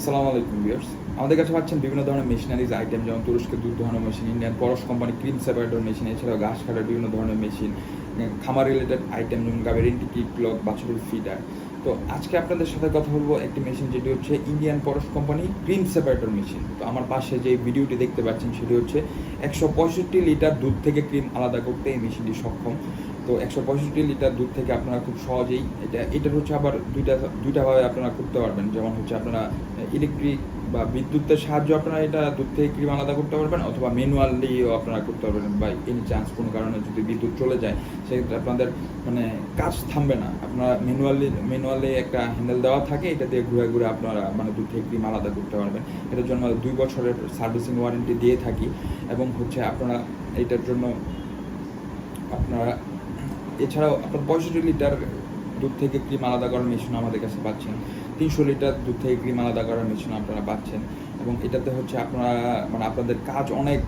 আসসালামু আলাইকুম ভিউয়ার্স। আমাদের কাছে পাচ্ছেন বিভিন্ন ধরনের মেশিনারিজ, আইটেম যেমন তুরস্কের দুধ দোহানো machine, Indian Paras company cream separator machine, এছাড়াও ঘাস কাটার বিভিন্ন ধরনের মেশিন খামার রিলেটেড আইটেম যেমন গাবের ইন্টিকি ক্লক বাছুরের ফিডার। তো আজকে আপনাদের সাথে কথা বলব একটি মেশিন যেটি হচ্ছে Indian Paras company cream separator machine. তো আমার পাশে যে ভিডিওটি দেখতে পাচ্ছেন সেটি হচ্ছে একশো পঁয়ষট্টি লিটার দুধ থেকে ক্রিম আলাদা করতে এই মেশিনটি সক্ষম। তো একশো পঁয়ষট্টি লিটার দুধ থেকে আপনারা খুব সহজেই এটা, এটার হচ্ছে আবার দুইটা দুইটাভাবে আপনারা করতে পারবেন। যেমন হচ্ছে আপনারা ইলেকট্রিক বা বিদ্যুতের সাহায্যে আপনারা এটা দুধ থেকে ক্রিম আলাদা করতে পারবেন, অথবা ম্যানুয়ালিও আপনারা করতে পারবেন বা এনি চান্স কোনো কারণে যদি বিদ্যুৎ চলে যায়, সেক্ষেত্রে আপনাদের মানে কাজ থামবে না। আপনারা ম্যানুয়ালি ম্যানুয়ালি একটা হ্যান্ডেল দেওয়া থাকে, এটা দিয়ে ঘুরে ঘুরে আপনারা মানে দুধ থেকে ক্রিম আলাদা করতে পারবেন। এটার জন্য দুই বছরের সার্ভিসিং ওয়ারেন্টি দিয়ে থাকি, এবং হচ্ছে আপনারা এটার জন্য আপনারা এছাড়াও আপনার পঁয়ষট্টি লিটার দুধ থেকে ক্রিম আলাদা করার মেশিন আমাদের কাছে পাচ্ছেন। তিনশো লিটার দুধ থেকে ক্রিম আলাদা করার মেশিন আপনারা পাচ্ছেন। এবং এটাতে হচ্ছে আপনারা মানে আপনাদের কাজ অনেক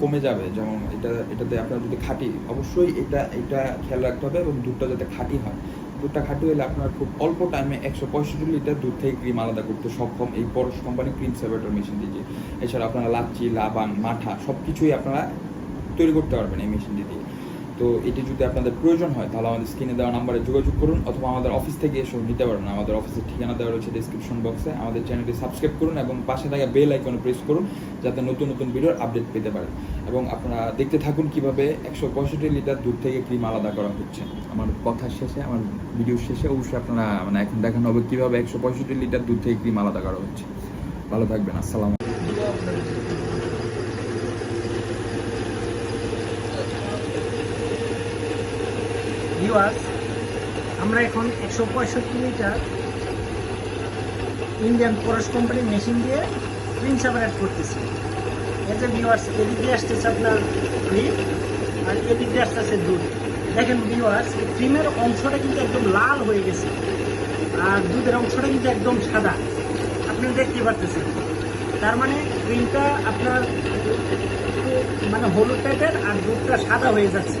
কমে যাবে। যেমন এটা, এটাতে আপনারা যদি খাঁটি, অবশ্যই এটা এটা খেয়াল রাখতে হবে এবং দুধটা যাতে খাঁটি হয়। দুধটা খাঁটি হলে আপনারা খুব অল্প টাইমে একশো পঁয়ষট্টি লিটার দুধ থেকে ক্রিম আলাদা করতে সক্ষম এই Paras company cream separator machine দিয়ে এছাড়া আপনারা লাচ্ছি, লাবান, মাঠা সব কিছুই আপনারা তৈরি করতে পারবেন এই মেশিনটি দিয়ে। তো এটি যদি আপনাদের প্রয়োজন হয়, তাহলে আমাদের স্ক্রিনে দেওয়া নাম্বারে যোগাযোগ করুন অথবা আমাদের অফিস থেকে এসেও নিতে পারেন। আমাদের অফিসের ঠিকানা দেওয়া রয়েছে ডিসক্রিপশন বক্সে আমাদের চ্যানেলটি সাবস্ক্রাইব করুন এবং পাশে থাকা বেল আইকনে প্রেস করুন, যাতে নতুন নতুন ভিডিওর আপডেট পেতে পারেন। এবং আপনারা দেখতে থাকুন কীভাবে একশো পঁয়ষট্টি লিটার দুধ থেকে ক্রিম আলাদা করা হচ্ছে। আমার কথা শেষে, আমার ভিডিও শেষে অবশ্যই আপনারা মানে এখন দেখানো হবে কীভাবে একশো পঁয়ষট্টি লিটার দুধ থেকে ক্রিম আলাদা করা হচ্ছে। ভালো থাকবেন, আসসালাম ভিউয়ার্স আমরা এখন একশো পঁয়ষট্টি লিটার ইন্ডিয়ান পরশ কোম্পানির মেশিন দিয়ে ক্রিম সেপারেট করতেছি। এতে ভিউয়ার্স এদিক আসতেছে আপনার ক্রিম আর এদিক আসতেছে দুধ। দেখেন ভিউয়ার্স ক্রিমের অংশটা কিন্তু একদম লাল হয়ে গেছে আর দুধের অংশটা কিন্তু একদম সাদা। আপনি দেখতে পারতেছেন। তার মানে ক্রিমটা আপনার মানে হলুদ টাইপের আর দুধটা সাদা হয়ে যাচ্ছে।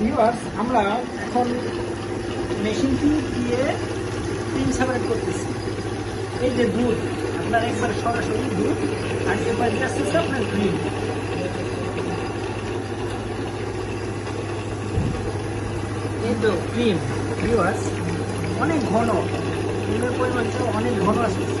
ভিউয়ার্স আমরা এখন মেশিনটি দিয়ে ক্রিম সেপারেট করতেছি। এই যে দুধ আপনার একবার সরাসরি দুধ আর এবার আসতেছে আপনার ক্রিম এই তো ক্রিম ভিউয়ার্স অনেক ঘন। ক্রিমের পরিমাণটা অনেক ঘন আসতেছে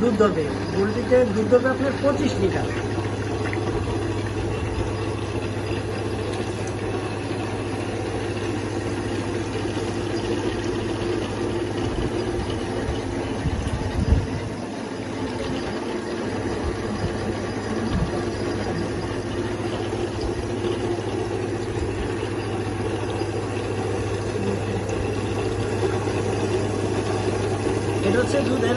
দুধ ধরবে পোলট্রিতে দুধ ধরবে আপনার পঁচিশ লিটার। এটা হচ্ছে দুধের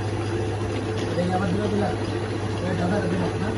இருபதுல. ரேட் அதான் ரெடி பண்ணேன்